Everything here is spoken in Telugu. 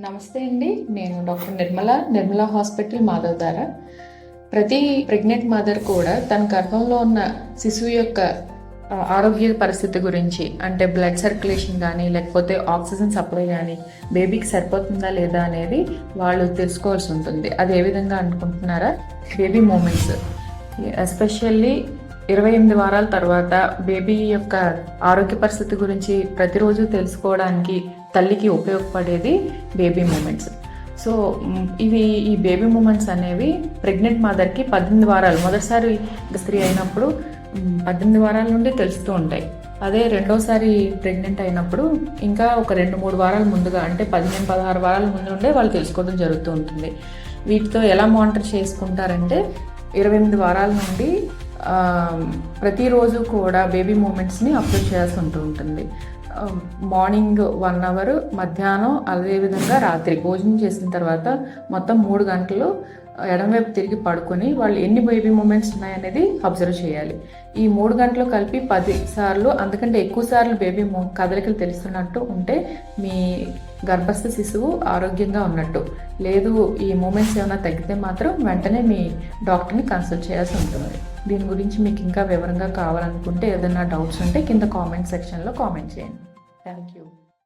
నమస్తే అండి. నేను doctor Nirmala Nirmala hospital Madhavadhara ప్రతి ప్రెగ్నెంట్ మదర్ కూడా తన గర్భంలో ఉన్న శిశువు యొక్క ఆరోగ్య పరిస్థితి గురించి అంటే బ్లడ్ సర్క్యులేషన్ కానీ లేకపోతే ఆక్సిజన్ సప్లై కానీ బేబీకి సరిపోతుందా లేదా అనేది వాళ్ళు తెలుసుకోవాల్సి ఉంటుంది. అది ఏ విధంగా అనుకుంటున్నారా? Baby movements. ఎస్పెషల్లీ ఇరవై ఎనిమిది వారాల తర్వాత బేబీ యొక్క ఆరోగ్య పరిస్థితి గురించి ప్రతిరోజు తెలుసుకోవడానికి తల్లికి ఉపయోగపడేది బేబీ మూమెంట్స్. సో ఇవి ఈ బేబీ మూమెంట్స్ అనేవి ప్రెగ్నెంట్ మదర్కి పద్దెనిమిది వారాలు మొదటిసారి స్త్రీ అయినప్పుడు పద్దెనిమిది వారాల నుండి తెలుస్తూ ఉంటాయి. అదే రెండోసారి ప్రెగ్నెంట్ అయినప్పుడు ఇంకా ఒక రెండు మూడు వారాల ముందుగా అంటే పదిహేను పదహారు వారాల ముందు నుండే వాళ్ళు తెలుసుకోవడం జరుగుతూ ఉంటుంది. వీటితో ఎలా మానిటర్ చేసుకుంటారంటే ఇరవై ఎనిమిది వారాల నుండి ప్రతిరోజు కూడా బేబీ మూమెంట్స్ని అప్లోడ్ చేయాల్సి ఉంటూ ఉంటుంది. మార్నింగ్ వన్ అవర్ మధ్యాహ్నం అదేవిధంగా రాత్రి. భోజనం చేసిన తర్వాత మొత్తం మూడు గంటలు uh, ఎడమవైపు తిరిగి పడుకొని వాళ్ళు ఎన్ని బేబీ మూమెంట్స్ ఉన్నాయనేది అబ్జర్వ్ చేయాలి. ఈ మూడు గంటలు కలిపి పది సార్లు అందుకంటే ఎక్కువ సార్లు బేబీ మూ కదలికలు తెలుస్తున్నట్టు ఉంటే మీ గర్భస్థ శిశువు ఆరోగ్యంగా ఉన్నట్టు. లేదు ఈ మూమెంట్స్ ఏమైనా తగ్గితే మాత్రం వెంటనే మీ డాక్టర్ని కన్సల్ట్ చేయాల్సి ఉంటుంది. దీని గురించి మీకు ఇంకా వివరంగా కావాలనుకుంటే ఏదైనా డౌట్స్ ఉంటే కింద కామెంట్ సెక్షన్లో కామెంట్ చేయండి. Thank you.